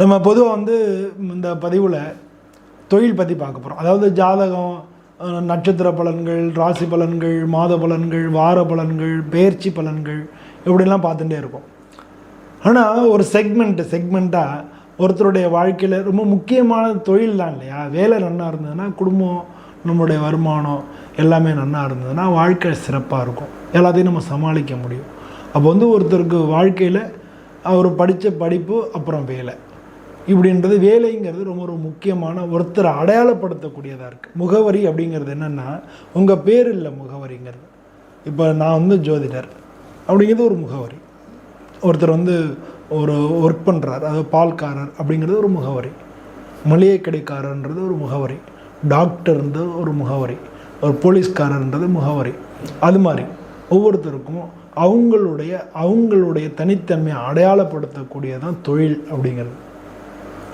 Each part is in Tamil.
நம்ம பொதுவாக வந்து இந்த பதிவில் தொழில் பற்றி பார்க்க போகிறோம் அதாவது ஜாதகம் நட்சத்திர பலன்கள் ராசி பலன்கள் மாத பலன்கள் வார பலன்கள் பெயர்ச்சி பலன்கள் இப்படிலாம் பார்த்துட்டே இருக்கும். ஆனால் ஒரு செக்மெண்ட்டு செக்மெண்ட்டாக ஒருத்தருடைய வாழ்க்கையில் ரொம்ப முக்கியமான தொழில் தான் இல்லையா? வேலை நல்லா இருந்ததுன்னா குடும்பம் நம்மளுடைய வருமானம் எல்லாமே நல்லா இருந்ததுன்னா வாழ்க்கை சிறப்பாக இருக்கும். எல்லாத்தையும் நம்ம சமாளிக்க முடியும். அப்போ வந்து ஒருத்தருக்கு வாழ்க்கையில் அவர் படித்த படிப்பு அப்புறம் வேலை. இப்படின்றது வேலைங்கிறது ரொம்ப ஒரு முக்கியமான ஒருத்தரை அடையாளப்படுத்தக்கூடியதாக இருக்குது முகவரி அப்படிங்கிறது என்னென்னா உங்கள் பேர் இல்லை முகவரிங்கிறது. இப்போ நான் வந்து ஜோதிடர். அப்படிங்கிறது ஒரு முகவரி. ஒருத்தர் வந்து ஒரு ஒர்க் பண்ணுறார் அதாவது பால்காரர் அப்படிங்கிறது ஒரு முகவரி. மளிகை கடைக்காரன்றது ஒரு முகவரி. டாக்டர்ன்றது ஒரு முகவரி. ஒரு போலீஸ்காரர்ன்றது முகவரி. அது மாதிரி ஒவ்வொருத்தருக்கும் அவங்களுடைய அவங்களுடைய தனித்தன்மையை அடையாளப்படுத்தக்கூடியதான் தொழில் அப்படிங்கிறது.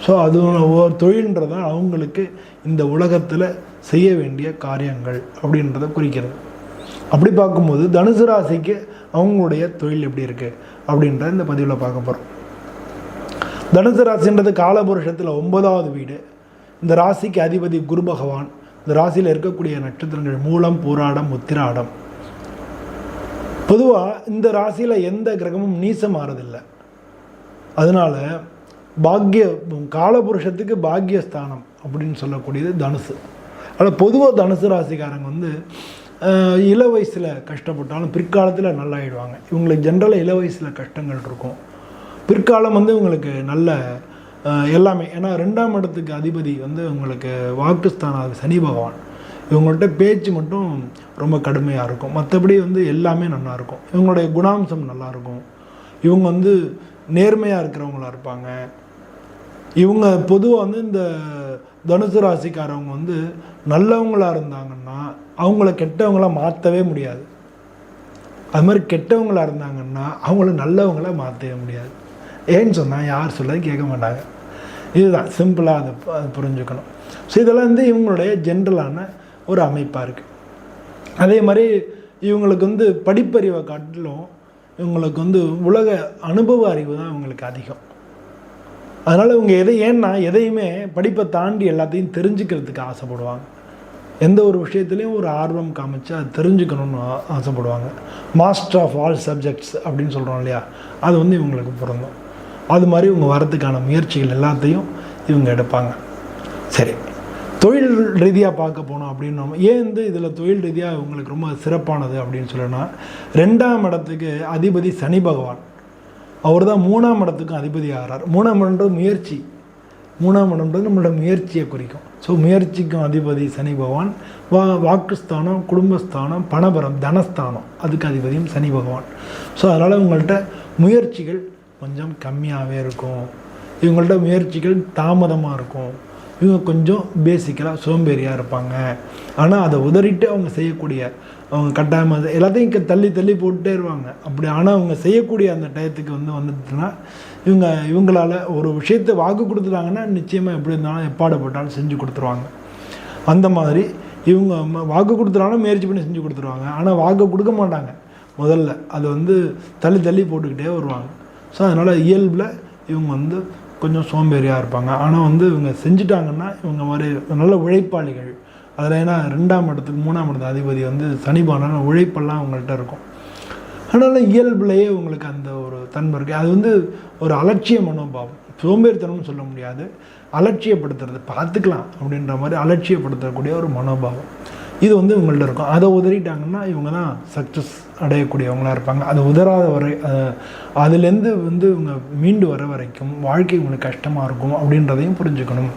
ஸோ அது ஒரு தொழில்ன்றது தான் அவங்களுக்கு இந்த உலகத்தில் செய்ய வேண்டிய காரியங்கள் அப்படின்றத குறிக்கிறது. அப்படி பார்க்கும்போது தனுசு ராசிக்கு அவங்களுடைய தொழில் எப்படி இருக்குது அப்படின்றத இந்த பதிவில் பார்க்க போகிறோம் தனுசு ராசின்றது காலபுருஷத்தில் ஒன்பதாவது வீடு. இந்த ராசிக்கு அதிபதி குரு பகவான். இந்த ராசியில் இருக்கக்கூடிய நட்சத்திரங்கள் மூலம் போராடம் உத்திராடம். பொதுவாக இந்த ராசியில் எந்த கிரகமும் நீசம் மாறதில்லை அதனால் பாக்ய காலபுருஷத்துக்கு பாக்யஸ்தானம் அப்படின்னு சொல்லக்கூடியது தனுசு. ஆனால் பொதுவாக தனுசு ராசிக்காரங்க வந்து இள வயசில் கஷ்டப்பட்டாலும் பிற்காலத்தில் நல்லாயிடுவாங்க. இவங்களுக்கு ஜென்ரலாக இள வயசில் கஷ்டங்கள் இருக்கும். பிற்காலம் வந்து இவங்களுக்கு நல்ல எல்லாமே. ஏன்னா ரெண்டாம் இடத்துக்கு அதிபதி வந்து உங்களுக்கு வாக்குஸ்தானாக சனி பகவான். இவங்கள்ட்ட பேச்சு மட்டும் ரொம்ப கடுமையாக இருக்கும். மற்றபடி வந்து எல்லாமே நல்லாயிருக்கும் இவங்களுடைய குணாம்சம் நல்லாயிருக்கும் இவங்க வந்து நேர்மையாக இருக்கிறவங்களா இருப்பாங்க. இவங்க பொதுவாக வந்து இந்த தனுசு ராசிக்காரவங்க வந்து நல்லவங்களாக இருந்தாங்கன்னா அவங்கள கெட்டவங்களா மாற்றவே முடியாது. அது மாதிரி கெட்டவங்களாக இருந்தாங்கன்னா அவங்கள நல்லவங்கள மாற்றவே முடியாது. ஏன்னு சொன்னால் யார் சொல்ல கேட்க மாட்டாங்க. இதுதான். சிம்பிளாக அதை அதை புரிஞ்சுக்கணும். ஸோ இதெல்லாம் வந்து இவங்களுடைய ஜென்ரலான ஒரு அமைப்பாக இருக்குது அதே மாதிரி இவங்களுக்கு வந்து படிப்பறிவை காட்டிலும் இவங்களுக்கு வந்து உலக அனுபவ அறிவு தான் இவங்களுக்கு அதிகம். அதனால் இவங்க எதை ஏன்னா எதையுமே படிப்பை தாண்டி எல்லாத்தையும் தெரிஞ்சுக்கிறதுக்கு ஆசைப்படுவாங்க. எந்த ஒரு விஷயத்துலையும் ஒரு ஆர்வம் காமிச்சு அது தெரிஞ்சுக்கணும்னு ஆசைப்படுவாங்க. மாஸ்டர் ஆஃப் ஆல் சப்ஜெக்ட்ஸ் அப்படின்னு சொல்கிறோம் இல்லையா? அது வந்து இவங்களுக்கு பிறந்தோம் அது மாதிரி இவங்க வரதுக்கான முயற்சிகள் எல்லாத்தையும் இவங்க எடுப்பாங்க. சரி. தொழில் ரீதியாக பார்க்க போனோம் அப்படின்னு ஏன் வந்து இதில் தொழில் ரீதியாக உங்களுக்கு ரொம்ப சிறப்பானது அப்படின்னு சொல்லணும்னா ரெண்டாம் இடத்துக்கு அதிபதி சனி பகவான். அவர் தான் மூணாம் இடத்துக்கும் அதிபதி ஆகிறார். மூணாம் இடம்ன்றது முயற்சி. மூணாம் இடம்ன்றது நம்மளோட முயற்சியை குறிக்கும். ஸோ முயற்சிக்கும் அதிபதி சனி பகவான் வா வாக்குஸ்தானம் குடும்பஸ்தானம் பணபரம் தனஸ்தானம் அதுக்கு அதிபதியும் சனி பகவான். ஸோ அதனால் உங்கள்கிட்ட முயற்சிகள் கொஞ்சம் கம்மியாகவே இருக்கும். இவங்கள்ட்ட முயற்சிகள் தாமதமாக இருக்கும். இவங்க கொஞ்சம் பேசிக்கலாக சோம்பேறியாக இருப்பாங்க. ஆனால் அதை உதறிட்டு அவங்க செய்யக்கூடிய அவங்க கட்டாயமாக எல்லாத்தையும் இங்கே தள்ளி தள்ளி போட்டுட்டே இருவாங்க. அப்படி ஆனால் அவங்க செய்யக்கூடிய அந்த டயத்துக்கு வந்து வந்துட்டுனா இவங்க இவங்களால ஒரு விஷயத்தை வாக்கு கொடுத்துட்டாங்கன்னா நிச்சயமாக எப்படி இருந்தாலும் எப்பாடுபட்டாலும் செஞ்சு கொடுத்துருவாங்க. அந்த மாதிரி இவங்க வாக்கு கொடுத்துட்டாலும் முயற்சி பண்ணி செஞ்சு கொடுத்துருவாங்க. ஆனால் வாக்கு கொடுக்க மாட்டாங்க. முதல்ல அது வந்து தள்ளி தள்ளி போட்டுக்கிட்டே வருவாங்க. ஸோ அதனால் இயல்பில் இவங்க வந்து கொஞ்சம் சோம்பேறியாக இருப்பாங்க. ஆனால் வந்து இவங்க செஞ்சுட்டாங்கன்னா இவங்க மாதிரி நல்ல உழைப்பாளிகள் அதில் ஏன்னா ரெண்டாம் இடத்துக்கு மூணாம் இடத்து அதிபதி வந்து சனிபான உழைப்பெல்லாம் அவங்கள்ட்ட இருக்கும். அதனால் இயல்புலேயே உங்களுக்கு அந்த ஒரு தன்மை இருக்குது அது வந்து ஒரு அலட்சிய மனோபாவம் சோம்பேறித்தனம்னு சொல்ல முடியாது. அலட்சியப்படுத்துறது பார்த்துக்கலாம் அப்படின்ற மாதிரி அலட்சியப்படுத்தக்கூடிய ஒரு மனோபாவம். இது வந்து இவங்கள்ட்ட இருக்கும். அதை உதறிட்டாங்கன்னா இவங்க தான் சக்ஸஸ் அடையக்கூடியவங்களா இருப்பாங்க. அது உதறாத வரை அதுலேருந்து வந்து இவங்க மீண்டு வர வரைக்கும் வாழ்க்கை உங்களுக்கு கஷ்டமாக இருக்கும் அப்படின்றதையும் புரிஞ்சுக்கணும்.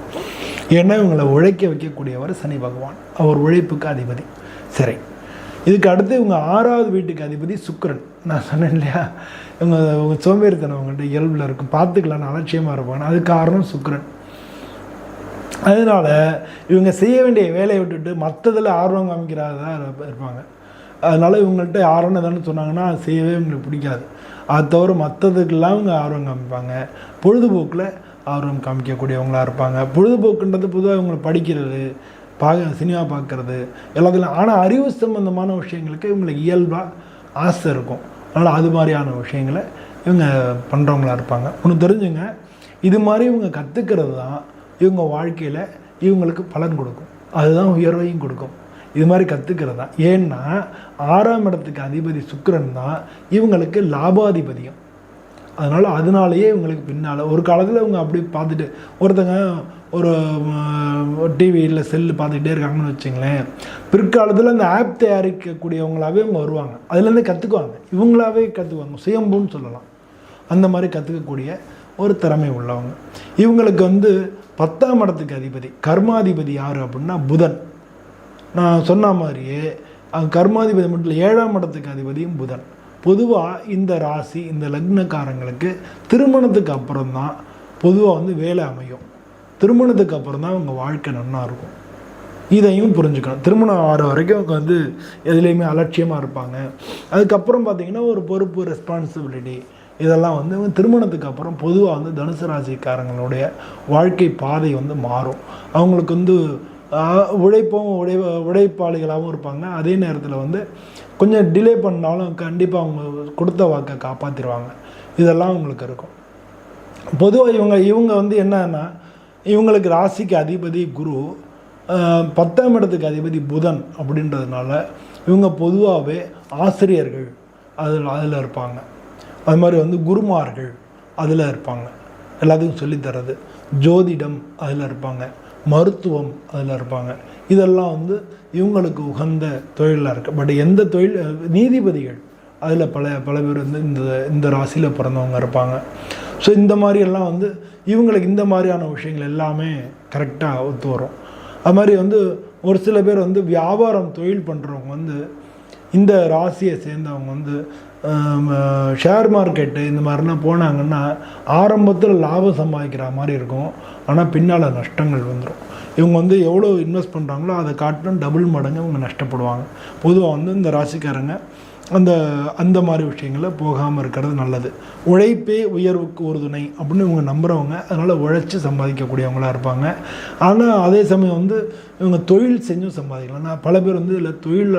ஏன்னா இவங்களை உழைக்க வைக்கக்கூடியவர் சனி பகவான். அவர் உழைப்புக்கு அதிபதி. சரி. இதுக்கு அடுத்து இவங்க ஆறாவது வீட்டுக்கு அதிபதி சுக்கரன். நான் சொன்னேன் இல்லையா? இவங்க இவங்க சோம்பேறித்தனம் அவங்கள்ட்ட இயல்பில் இருக்கும். பார்த்துக்கலான்னு அலட்சியமாக இருப்பாங்க. அது காரணம் சுக்கிரன். அதனால இவங்க செய்ய வேண்டிய வேலையை விட்டுட்டு மற்றதில் ஆர்வம் காமிக்கிறதா இருப்பாங்க. அதனால் இவங்கள்ட்ட ஆர்வம் எதானு சொன்னாங்கன்னா அது செய்யவே இவங்களுக்கு பிடிக்காது. அது தவிர மற்றதுக்கெல்லாம் இவங்க ஆர்வம் காமிப்பாங்க. பொழுதுபோக்கில் ஆர்வம் காமிக்கக்கூடியவங்களா இருப்பாங்க. பொழுதுபோக்குன்றது பொதுவாக இவங்களை படிக்கிறது பார்க்க சினிமா பார்க்குறது எல்லாத்துலையும். ஆனால் அறிவு சம்பந்தமான விஷயங்களுக்கு இவங்களுக்கு இயல்பாக ஆசை இருக்கும். அதனால் அது மாதிரியான விஷயங்களை இவங்க பண்ணுறவங்களா இருப்பாங்க. ஒன்று தெரிஞ்சுங்க இது மாதிரி இவங்க கற்றுக்கிறது தான் இவங்க வாழ்க்கையில் இவங்களுக்கு பலன் கொடுக்கும். அதுதான் உயர்வையும் கொடுக்கும். இது மாதிரி கற்றுக்கிறது தான். ஏன்னா ஆறாம் இடத்துக்கு அதிபதி சுக்கரன் தான் இவங்களுக்கு லாபாதிபதியும். அதனால் அதனாலேயே இவங்களுக்கு பின்னால் ஒரு காலத்தில் இவங்க அப்படி பார்த்துட்டு ஒருத்தங்க ஒரு டிவியில் செல்லு பார்த்துக்கிட்டே இருக்காங்கன்னு வச்சுங்களேன் பிற்காலத்தில் அந்த ஆப் தயாரிக்கக்கூடியவங்களாகவே இவங்க வருவாங்க. அதுலேருந்து கற்றுக்குவாங்க இவங்களாவே கற்றுக்குவாங்க சுயம்புன்னு சொல்லலாம். அந்த மாதிரி கற்றுக்கக்கூடிய ஒரு திறமை உள்ளவங்க. இவங்களுக்கு வந்து பத்தாம் இடத்துக்கு அதிபதி கர்மாதிபதி யார் அப்படின்னா புதன். நான் சொன்ன மாதிரியே கர்மாதிபதி மட்டும் இல்லை ஏழாம் இடத்துக்கு அதிபதியும் புதன். பொதுவாக இந்த ராசி இந்த லக்னக்காரங்களுக்கு திருமணத்துக்கு அப்புறம் தான் பொதுவாக வந்து வேலை அமையும். திருமணத்துக்கு அப்புறம் தான் அவங்க வாழ்க்கை நன்னா இருக்கும். இதையும் புரிஞ்சுக்கணும். திருமணம் ஆகிற வரைக்கும் அவங்க வந்து எதுலேயுமே அலட்சியமாக இருப்பாங்க. அதுக்கப்புறம் பார்த்திங்கன்னா ஒரு பொறுப்பு ரெஸ்பான்சிபிலிட்டி இதெல்லாம் வந்து திருமணத்துக்கு அப்புறம் பொதுவாக வந்து தனுசு ராசிக்காரங்களுடைய வாழ்க்கை பாதை வந்து மாறும். அவங்களுக்கு வந்து உழைப்பும் உழை உழைப்பாளிகளாகவும் இருப்பாங்க. அதே நேரத்தில் வந்து கொஞ்சம் டிலே பண்ணாலும் கண்டிப்பாக அவங்க கொடுத்த வாக்கை காப்பாற்றிடுவாங்க இதெல்லாம் அவங்களுக்கு இருக்கும். பொதுவாக இவங்க இவங்க வந்து என்னன்னா இவங்களுக்கு ராசிக்கு அதிபதி குரு பத்தாம் இடத்துக்கு அதிபதி புதன் அப்படின்றதுனால இவங்க பொதுவாகவே ஆசிரியர்கள் அதில் அதில் இருப்பாங்க. அது மாதிரி வந்து குருமார்கள் அதில் இருப்பாங்க. எல்லாத்துக்கும் சொல்லித்தரது ஜோதிடம் அதில் இருப்பாங்க. மருத்துவம் அதில் இருப்பாங்க. இதெல்லாம் வந்து இவங்களுக்கு உகந்த தொழிலாக இருக்குது பட் எந்த தொழில் நீதிபதிகள் அதில் பல பல பேர் வந்து இந்த இந்த ராசியில் பிறந்தவங்க இருப்பாங்க. ஸோ இந்த மாதிரி எல்லாம் வந்து இவங்களுக்கு இந்த மாதிரியான விஷயங்கள் எல்லாமே கரெக்டாக ஒத்து வரும். அது மாதிரி வந்து ஒரு சில பேர் வந்து வியாபாரம் தொழில் பண்ணுறவங்க வந்து இந்த ராசியை சேர்ந்தவங்க வந்து ஷேர் மார்க்கெட்டு இந்த மாதிரிலாம் போனாங்கன்னா ஆரம்பத்தில் லாபம் சம்பாதிக்கிற மாதிரி இருக்கும். ஆனால் பின்னால் நஷ்டங்கள் வந்துடும் இவங்க வந்து எவ்வளோ இன்வெஸ்ட் பண்ணுறாங்களோ அதை காட்டிலும் டபுள் மடங்கு இவங்க நஷ்டப்படுவாங்க. பொதுவாக வந்து இந்த ராசிக்காரங்க அந்த அந்த மாதிரி விஷயங்களில் போகாமல் இருக்கிறது நல்லது. உழைப்பே உயர்வுக்கு ஒரு துணை அப்படின்னு இவங்க நம்புகிறவங்க அதனால் உழைச்சி சம்பாதிக்கக்கூடியவங்களா இருப்பாங்க. ஆனால் அதே சமயம் வந்து இவங்க தொழில் செஞ்சும் சம்பாதிக்கலாம். நான் பல பேர் வந்து இதில் தொழில்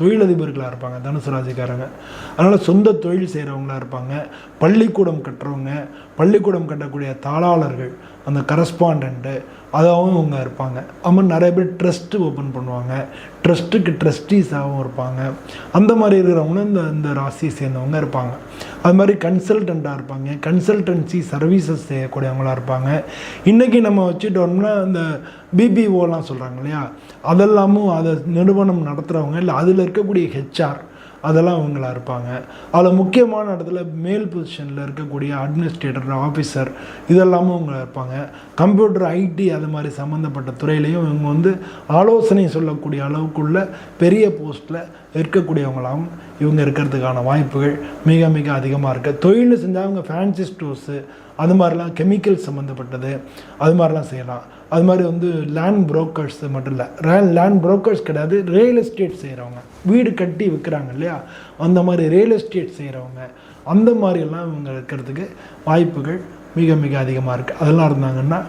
தொழிலதிபர்களாக இருப்பாங்க தனுசு ராசிக்காரங்க. அதனால் சொந்த தொழில் செய்கிறவங்களா இருப்பாங்க. பள்ளிக்கூடம் கட்டுறவங்க பள்ளிக்கூடம் கட்டக்கூடிய தாளாளர்கள் அந்த கரஸ்பாண்ட்டு அதாகவும் இவங்க இருப்பாங்க. அது நிறைய பேர் ட்ரஸ்ட்டு ஓப்பன் பண்ணுவாங்க. ட்ரஸ்ட்டுக்கு ட்ரஸ்டீஸாகவும் இருப்பாங்க. அந்த மாதிரி இருக்கிறவங்களும் இந்த இந்த ராசியை சேர்ந்தவங்க இருப்பாங்க. அது மாதிரி கன்சல்டண்ட்டாக இருப்பாங்க. கன்சல்டன்சி சர்வீசஸ் செய்யக்கூடியவங்களா இருப்பாங்க. இன்றைக்கி நம்ம வச்சுட்டோம்னா இந்த பிபிஓலாம் சொல்கிறாங்க இல்லையா? அதெல்லாமும் அதை நிறுவனம் நடத்துகிறவங்க இல்லை அதில் இருக்கக்கூடிய ஹெச்ஆர் அதெல்லாம் அவங்களா இருப்பாங்க. அதில் முக்கியமான இடத்துல மேல் பொசிஷனில் இருக்கக்கூடிய அட்மினிஸ்ட்ரேட்டர் ஆஃபீஸர் இதெல்லாமும் இவங்க இருப்பாங்க. கம்ப்யூட்டர் ஐடி அது மாதிரி சம்மந்தப்பட்ட துறையிலையும் இவங்க வந்து ஆலோசனை சொல்லக்கூடிய அளவுக்குள்ள பெரிய போஸ்ட்டில் இருக்கக்கூடியவங்களாகவும் இவங்க இருக்கிறதுக்கான வாய்ப்புகள் மிக மிக அதிகமாக இருக்குது தொழில் செஞ்சால் அவங்க ஃபேன்சி ஸ்டோர்ஸு அது மாதிரிலாம் கெமிக்கல் சம்மந்தப்பட்டது அது மாதிரிலாம் செய்யலாம். அது மாதிரி வந்து லேண்ட் புரோக்கர்ஸ் மட்டும் இல்லை லேண்ட் புரோக்கர்ஸ் கிடையாது ரியல் எஸ்டேட் செய்கிறவங்க வீடு கட்டி விற்கிறாங்க இல்லையா? அந்த மாதிரி ரியல் எஸ்டேட் செய்கிறவங்க அந்த மாதிரியெல்லாம் இவங்க இருக்கிறதுக்கு வாய்ப்புகள் மிக மிக அதிகமாக இருக்குது அதெல்லாம் இருந்தாங்கன்னா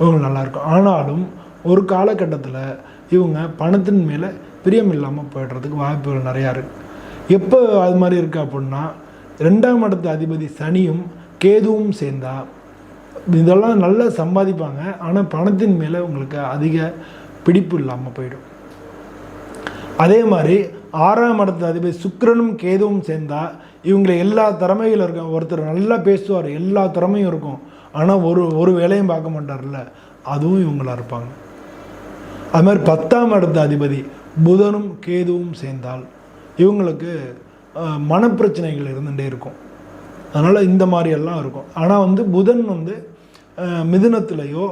இவங்க நல்லாயிருக்கும் ஆனாலும் ஒரு காலகட்டத்தில் இவங்க பணத்தின் மேலே பிரியம் இல்லாமல் போயிடுறதுக்கு வாய்ப்புகள் நிறையா இருக்குது எப்போ அது மாதிரி இருக்குது அப்படின்னா ரெண்டாம் இடத்து அதிபதி சனியும் கேதுவும் சேர்ந்தா இதெல்லாம் நல்லா சம்பாதிப்பாங்க. ஆனால் பணத்தின் மேலே உங்களுக்கு அதிக பிடிப்பு இல்லாமல் போயிடும். அதே மாதிரி ஆறாம் இடத்து அதிபதி சுக்கரனும் கேதுவும் சேர்ந்தா இவங்களை எல்லா திறமையில் இருக்கும் ஒருத்தர் நல்லா பேசுவார் எல்லா திறமையும் இருக்கும். ஆனால் ஒரு ஒரு வேலையும் பார்க்க மாட்டார்ல அதுவும் இவங்களா இருப்பாங்க. அது மாதிரி பத்தாம் இடத்து அதிபதி புதனும் கேதுவும் சேர்ந்தால் இவங்களுக்கு மனப்பிரச்சனைகள் இருந்துகிட்டே இருக்கும். அதனால் இந்த மாதிரியெல்லாம் இருக்கும். ஆனால் வந்து புதன் வந்து மிதுனத்திலேயோ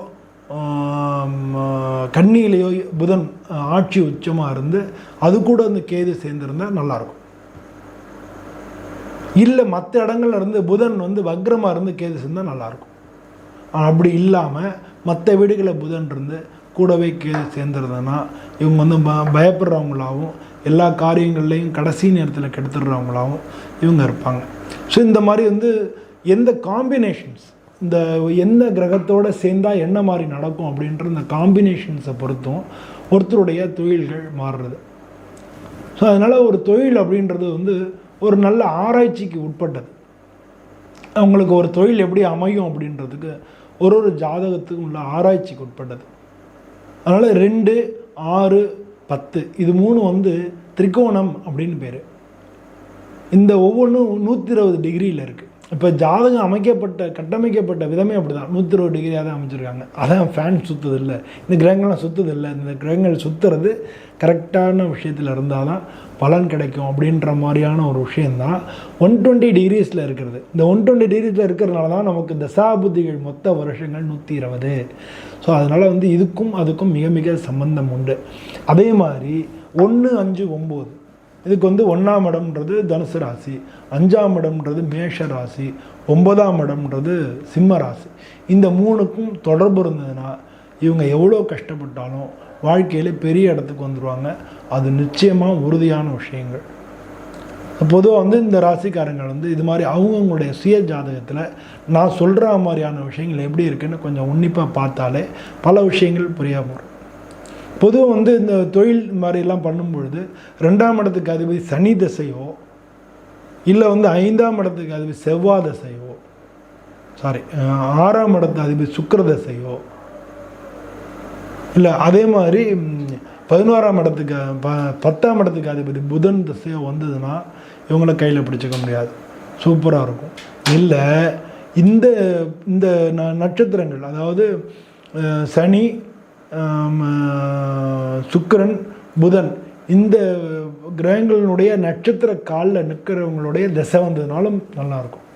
கண்ணியிலேயோ புதன் ஆட்சி உச்சமாக இருந்து அது கூட அந்த கேது சேர்ந்துருந்தா நல்லாயிருக்கும் இல்லை மற்ற இடங்கள்ல இருந்து புதன் வந்து வக்ரமாக இருந்து கேது சேர்ந்தால் நல்லாயிருக்கும் அப்படி இல்லாமல் மற்ற வீடுகளில் புதன் இருந்து கூடவே கேது இவங்க வந்து ப பயப்படுறவங்களாகவும் எல்லா காரியங்கள்லையும் கடைசி நேரத்தில் கெடுத்துடுறவங்களாகவும் இவங்க இருப்பாங்க. ஸோ இந்த மாதிரி வந்து எந்த காம்பினேஷன்ஸ் இந்த எந்த கிரகத்தோடு சேர்ந்தால் என்ன மாதிரி நடக்கும் அப்படின்ற இந்த காம்பினேஷன்ஸை பொறுத்தும் ஒருத்தருடைய தொழில்கள் மாறுறது. ஸோ அதனால் ஒரு தொழில் அப்படின்றது வந்து ஒரு நல்ல ஆராய்ச்சிக்கு உட்பட்டது. அவங்களுக்கு ஒரு தொழில் எப்படி அமையும் அப்படின்றதுக்கு ஒரு ஒரு ஜாதகத்துக்கும் உள்ள ஆராய்ச்சிக்கு உட்பட்டது. அதனால் ரெண்டு ஆறு பத்து. இது மூணு வந்து திரிகோணம் அப்படின்னு பேர். இந்த ஒவ்வொன்றும் நூற்றி இருபது டிகிரியில் இருக்குது இப்போ ஜாதகம் அமைக்கப்பட்ட கட்டமைக்கப்பட்ட விதமே அப்படி தான் நூற்றி இருபது டிகிரியாக தான் அமைச்சிருக்காங்க. அதான் ஃபேன் சுற்றுதில்லை இந்த கிரகங்கள்லாம் சுற்றுதில்லை இந்த கிரகங்கள் சுற்றுறது கரெக்டான விஷயத்தில் இருந்தால் தான் பலன் கிடைக்கும் அப்படின்ற மாதிரியான ஒரு விஷயந்தான் ஒன் டுவெண்ட்டி டிகிரிஸில் இருக்கிறது. இந்த ஒன் டுவெண்ட்டி டிகிரிஸில் இருக்கிறதுனால தான் நமக்கு இந்த சாபுத்திகள் மொத்த வருஷங்கள் நூற்றி இருபது. ஸோ அதனால் வந்து இதுக்கும் அதுக்கும் மிக மிக சம்பந்தம் உண்டு. அதே மாதிரி ஒன்று அஞ்சு ஒம்பது. இதுக்கு வந்து ஒன்றாம் இடம்ன்றது தனுசு ராசி. அஞ்சாம் இடம்ன்றது மேஷ ராசி. ஒன்பதாம் இடம்ன்றது சிம்ம ராசி. இந்த மூணுக்கும் தொடர்பு இருந்ததுன்னா இவங்க எவ்வளோ கஷ்டப்பட்டாலும் வாழ்க்கையில் பெரிய இடத்துக்கு வந்துடுவாங்க அது நிச்சயமாக உறுதியான விஷயங்கள். பொதுவாக வந்து இந்த ராசிக்காரங்கள் வந்து இது மாதிரி அவங்கவுங்களுடைய சுய ஜாதகத்தில் நான் சொல்கிற மாதிரியான விஷயங்கள் எப்படி இருக்குன்னு கொஞ்சம் உன்னிப்பாக பார்த்தாலே பல விஷயங்கள் புரிய போகிறோம் பொதுவாக வந்து இந்த தொழில் மாதிரிலாம் பண்ணும்பொழுது ரெண்டாம் இடத்துக்கு அதிபதி சனி தசையோ இல்லை வந்து ஐந்தாம் இடத்துக்கு அதிபதி செவ்வாய் தசையோ சாரி ஆறாம் இடத்து அதிபதி சுக்கர தசையோ இல்லை அதே மாதிரி பதினோராம் இடத்துக்கு ப பத்தாம் இடத்துக்கு அதிபதி புதன் திசையோ வந்ததுன்னா இவங்கள கையில் பிடிச்சிக்க முடியாது. சூப்பராக இருக்கும். இல்லை இந்த இந்த ந நட்சத்திரங்கள் அதாவது சனி சுக்கரன் புதன் இந்த கிரகங்களினுடைய நட்சத்திர காலில் நிற்கிறவங்களுடைய திசை வந்ததுனாலும் நல்லாயிருக்கும்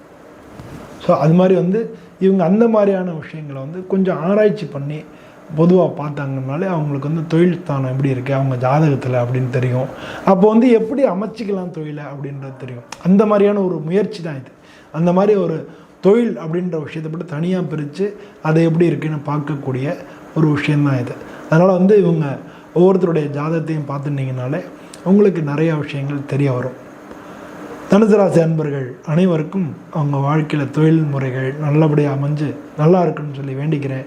ஸோ அது மாதிரி வந்து இவங்க அந்த மாதிரியான விஷயங்களை வந்து கொஞ்சம் ஆராய்ச்சி பண்ணி பொதுவாக பார்த்தாங்கனாலே அவங்களுக்கு வந்து தொழில் ஸ்தானம் எப்படி இருக்குது அவங்க ஜாதகத்தில் அப்படின்னு தெரியும். அப்போ வந்து எப்படி அமைச்சிக்கலாம் தொழிலை அப்படின்றது தெரியும். அந்த மாதிரியான ஒரு முயற்சி தான் இது. அந்த மாதிரி ஒரு தொழில் அப்படின்ற விஷயத்தை பற்றி தனியாக பிரித்து அதை எப்படி இருக்குன்னு பார்க்கக்கூடிய ஒரு விஷயந்தான் இது. அதனால் வந்து இவங்க ஒவ்வொருத்தருடைய ஜாதகத்தையும் பார்த்துட்டிங்கனாலே உங்களுக்கு நிறையா விஷயங்கள் தெரிய வரும். தனுசு ராசி அன்பர்கள் அனைவருக்கும் அவங்க வாழ்க்கையில் தொழில் முறைகள் நல்லபடியாக அமைஞ்சு நல்லா இருக்குன்னு சொல்லி வேண்டிக்கிறேன்.